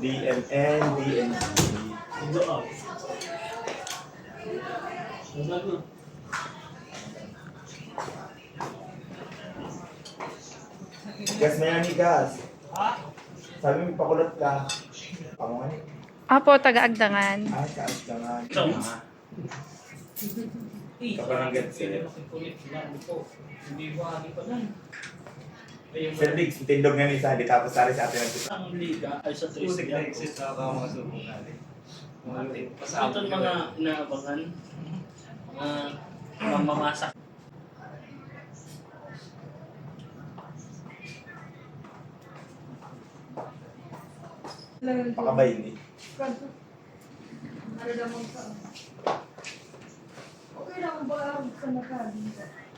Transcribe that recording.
DMN, DMC. Gas na yan, gas. Sabi mo, pakulot ka. Pamungan. Apo, taga-agdangan. Ah, kaas ka nga. Ito. Kaparangat sila. Hindi ba pa lang? Ayun Sir Diggs, tindog nga ni Sandy, tapos sari sa atin ang ang liga ay sa Usik Tristan. na exit na ako mga subong natin. Ito ang mga inaabangan. Mga mamamasak. Pakabay hindi. Okay lang ba sa nakalimutan?